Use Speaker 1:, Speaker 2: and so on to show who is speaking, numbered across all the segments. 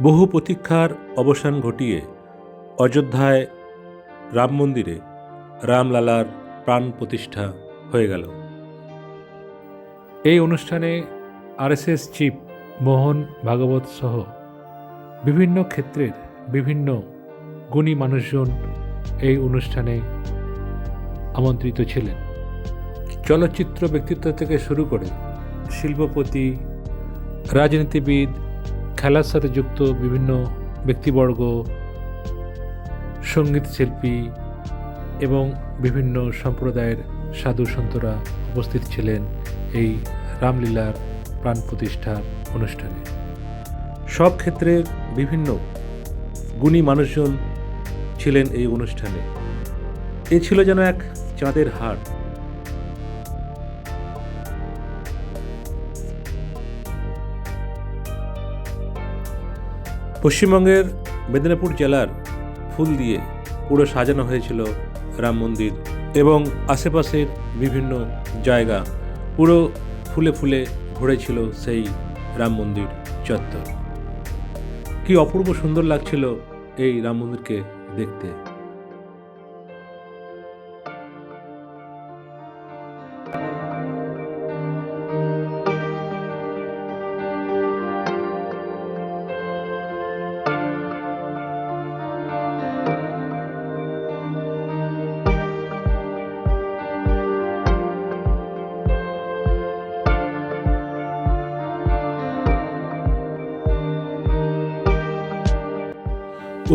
Speaker 1: বহু প্রতীক্ষার অবসান ঘটিয়ে অযোধ্যায় রাম মন্দিরে রামলালার প্রাণ প্রতিষ্ঠা হয়ে গেল।
Speaker 2: এই অনুষ্ঠানে আরএসএস চিফ মোহন ভাগবত সহ বিভিন্ন ক্ষেত্রের বিভিন্ন গুণী মানুষজন এই অনুষ্ঠানে আমন্ত্রিত ছিলেন। চলচ্চিত্র ব্যক্তিত্ব থেকে শুরু করে শিল্পপতি, রাজনীতিবিদ খেলার সাথে যুক্ত বিভিন্ন ব্যক্তিবর্গ, সংগীত শিল্পী এবং বিভিন্ন সম্প্রদায়ের সাধু সন্তরা উপস্থিত ছিলেন এই রামলীলার প্রাণ প্রতিষ্ঠা অনুষ্ঠানে।
Speaker 1: সব ক্ষেত্রের বিভিন্ন গুণী মানুষজন ছিলেন এই অনুষ্ঠানে। এ ছিল যেন এক চাঁদের হাট। পশ্চিমবঙ্গের মেদিনীপুর জেলার ফুল দিয়ে পুরো সাজানো হয়েছিল রাম মন্দির এবং আশেপাশের বিভিন্ন জায়গা পুরো ফুলে ফুলে ঘুরেছিল সেই রাম মন্দির চত্বর। কি অপূর্ব সুন্দর লাগছিল এই রাম মন্দিরকে দেখতে।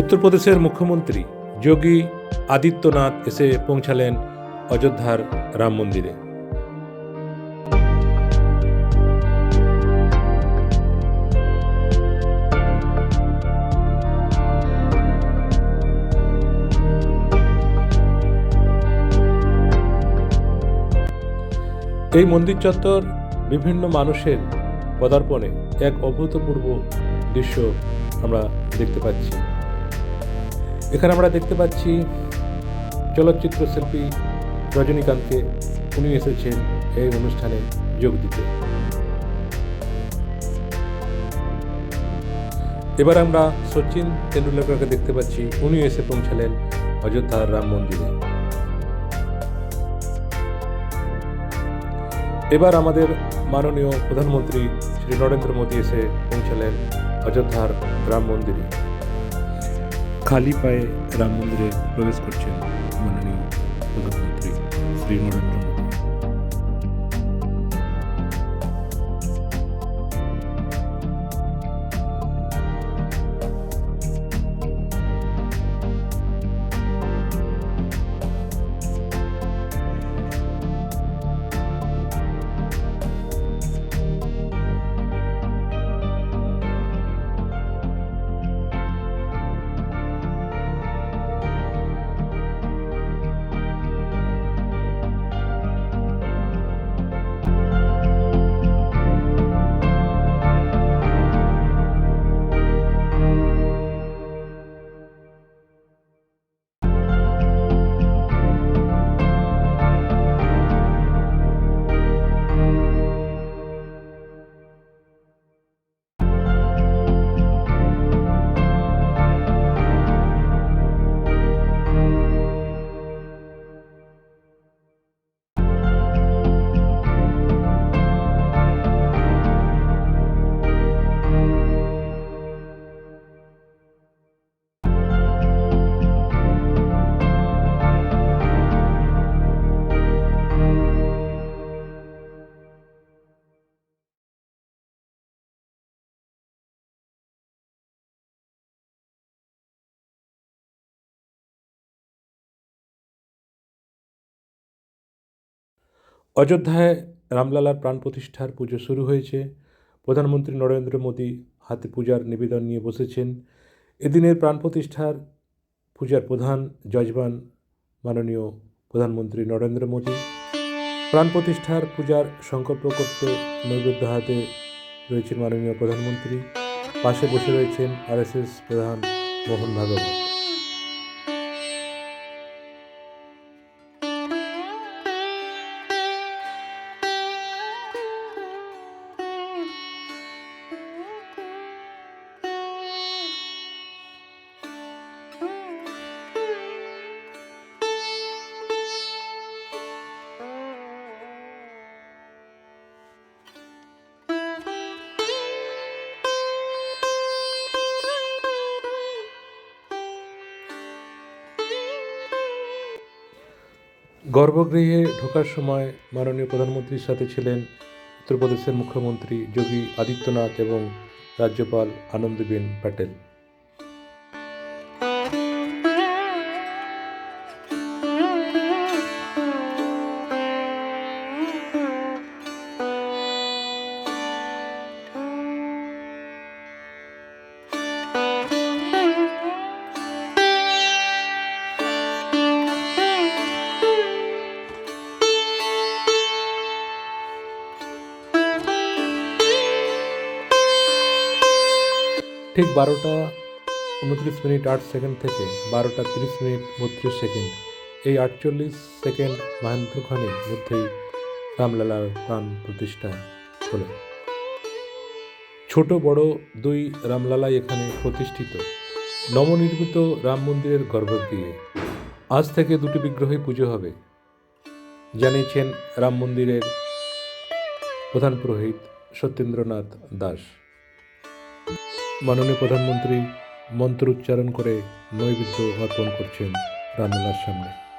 Speaker 1: উত্তরপ্রদেশের মুখ্যমন্ত্রী যোগী আদিত্যনাথ এসে পৌঁছালেন অযোধ্যার রাম মন্দিরে। এই মন্দির চত্বর বিভিন্ন মানুষের পদার্পণে এক অভূতপূর্ব দৃশ্য আমরা দেখতে পাচ্ছি। এখানে আমরা দেখতে পাচ্ছি চলচ্চিত্র শিল্পী রজনীকান্তকে উনি এসেছেন এই অনুষ্ঠানে যোগ দিতে। এবার আমরা সচিন তেন্ডুলকরকে দেখতে পাচ্ছি, উনি এসে পৌঁছালেন অযোধ্যার রাম মন্দিরে। এবার আমাদের মাননীয় প্রধানমন্ত্রী শ্রী নরেন্দ্র মোদী এসে পৌঁছালেন অযোধ্যার রাম মন্দিরে। খালি পায়ে রাম মন্দিরে প্রবেশ করছেন মাননীয় প্রধানমন্ত্রী শ্রী নরেন্দ্র মোদী। অযোধ্যায় রামলালার প্রাণ প্রতিষ্ঠার পুজো শুরু হয়েছে। প্রধানমন্ত্রী নরেন্দ্র মোদী হাতে পূজার নিবেদন নিয়ে বসেছেন। এদিনের প্রাণ প্রতিষ্ঠার পূজার প্রধান যজমান মাননীয় প্রধানমন্ত্রী নরেন্দ্র মোদী। প্রাণ প্রতিষ্ঠার পূজার সংকল্প করতে নৈবেদ্য হাতে রয়েছেন মাননীয় প্রধানমন্ত্রী। পাশে বসে রয়েছেন আরএসএস প্রধান মোহন ভাগবত। গর্ভগৃহে ঢোকার সময় মাননীয় প্রধানমন্ত্রীর সাথে ছিলেন উত্তরপ্রদেশের মুখ্যমন্ত্রী যোগী আদিত্যনাথ এবং রাজ্যপাল আনন্দবেন প্যাটেল। ঠিক বারোটা উনত্রিশ মিনিট আট সেকেন্ড থেকে বারোটা তিরিশ মিনিট বত্রিশ সেকেন্ড। এই আটচল্লিশ সেকেন্ড মহেন্দ্রক্ষণের মধ্যেই রামলালার প্রাণ প্রতিষ্ঠা হলো। ছোট বড় দুই রামলালাই এখানে প্রতিষ্ঠিত। নবনির্মিত রাম মন্দিরের গর্ভগৃহে আজ থেকে দুটি বিগ্রহে পুজো হবে, জানিয়েছেন রাম মন্দিরের প্রধান পুরোহিত সত্যেন্দ্রনাথ দাস। মাননীয় প্রধানমন্ত্রী মন্ত্র উচ্চারণ করে নৈবেদ্য অর্পণ করছেন রামলার সামনে।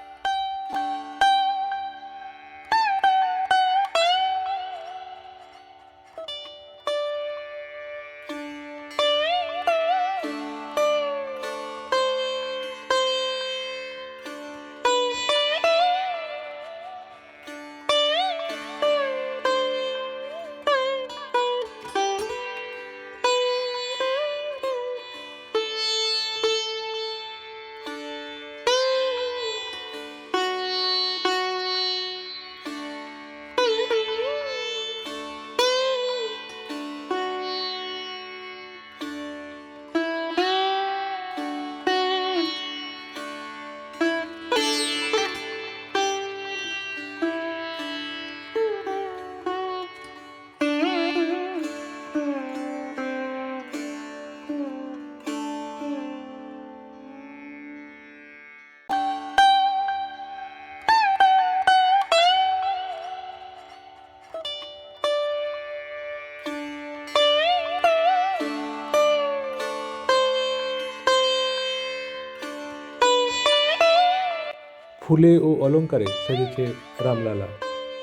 Speaker 1: ফুলে ও অলংকারে সেজেছে রামলালা।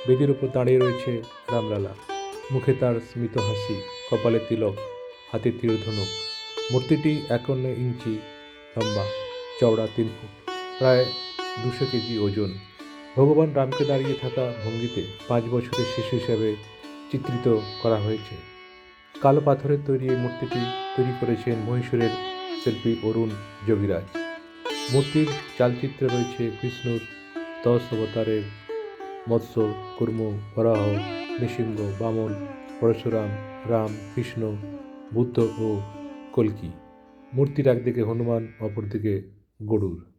Speaker 1: বেদির উপর দাঁড়িয়ে রয়েছে রামলালা। মুখে তার স্মিত হাসি, কপালে তিলক, হাতে তীর ধনুক মূর্তিটি একান্ন ইঞ্চি লম্বা, চওড়া তিন ফুট, প্রায় দুশো কেজি ওজন। ভগবান রামকে দাঁড়িয়ে থাকা ভঙ্গিতে পাঁচ বছরের শিশু হিসেবে চিত্রিত করা হয়েছে। কালো পাথরের তৈরি এই মূর্তিটি তৈরি করেছেন মহীশূরের শিল্পী অরুণ যোগীরাজ। মূর্তির চালচিত্রে রয়েছে বিষ্ণুর দশ অবতারের মৎস্য, কুর্ম, বরাহ, নৃসিংহ, বামন, পরশুরাম, রাম, কৃষ্ণ, বুদ্ধ ও কলকি। মূর্তির একদিকে হনুমান, অপরদিকে গরুর।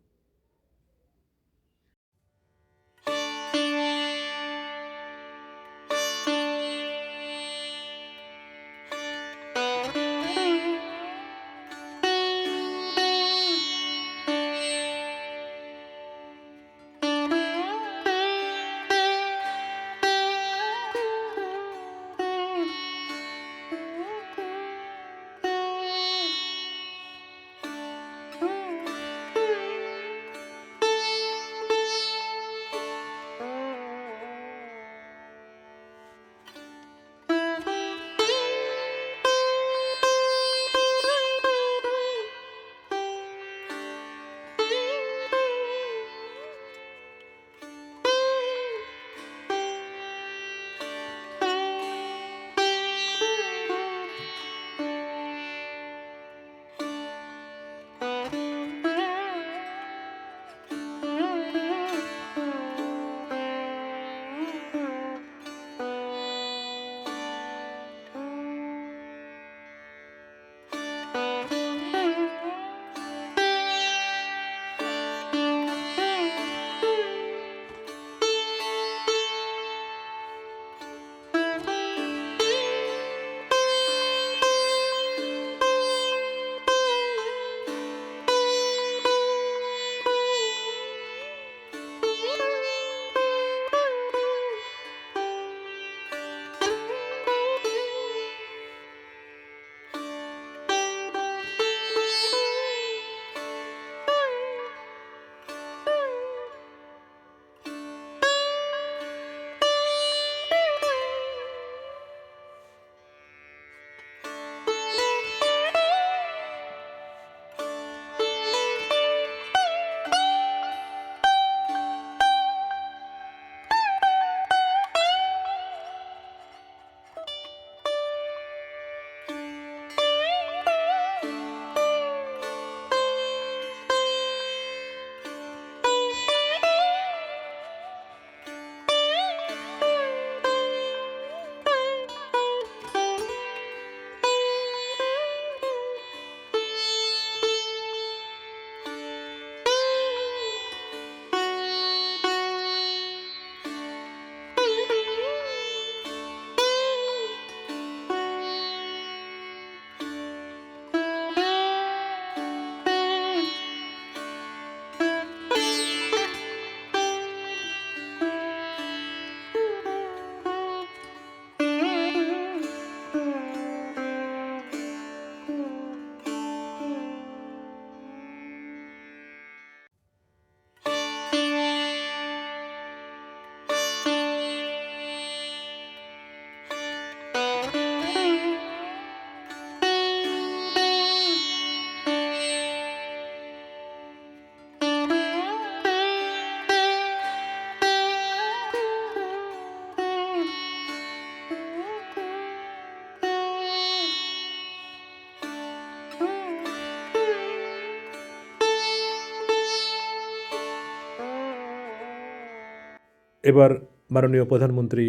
Speaker 1: এবার মাননীয় প্রধানমন্ত্রী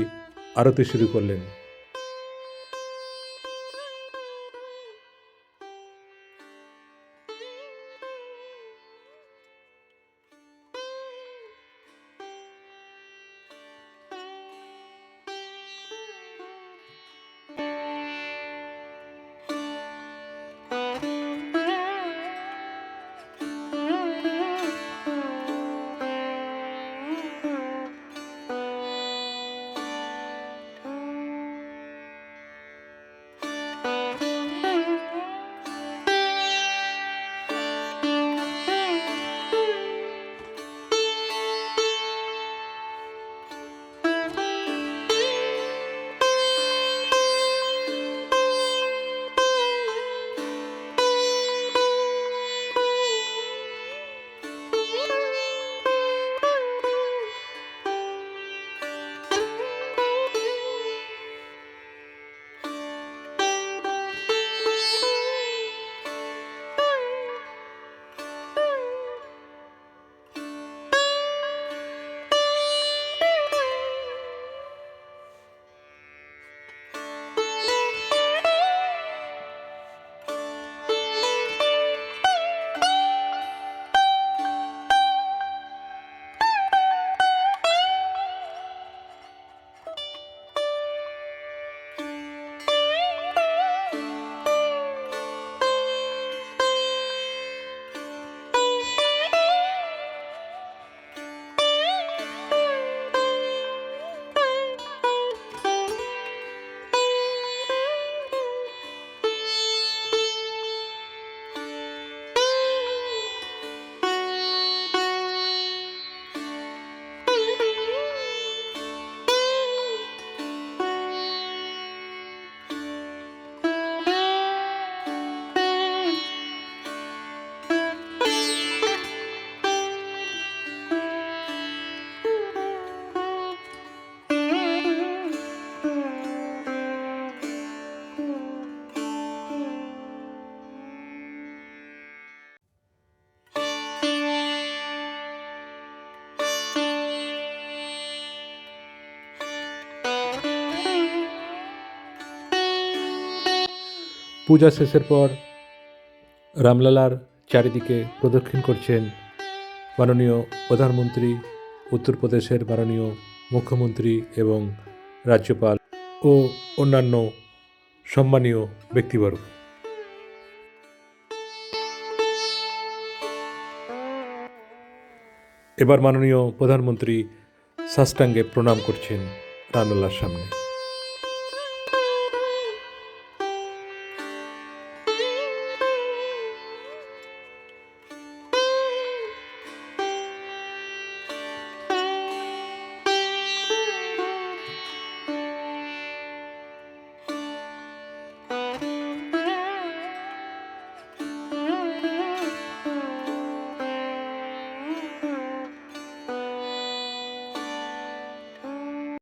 Speaker 1: আরতি শুরু করলেন। পূজা শেষের পর রামলালার চারিদিকে প্রদক্ষিণ করছেন মাননীয় প্রধানমন্ত্রী উত্তরপ্রদেশের মাননীয় মুখ্যমন্ত্রী এবং রাজ্যপাল ও অন্যান্য সম্মানীয় ব্যক্তিবর্গ। এবার মাননীয় প্রধানমন্ত্রী সাষ্টাঙ্গে প্রণাম করছেন রামলালার সামনে।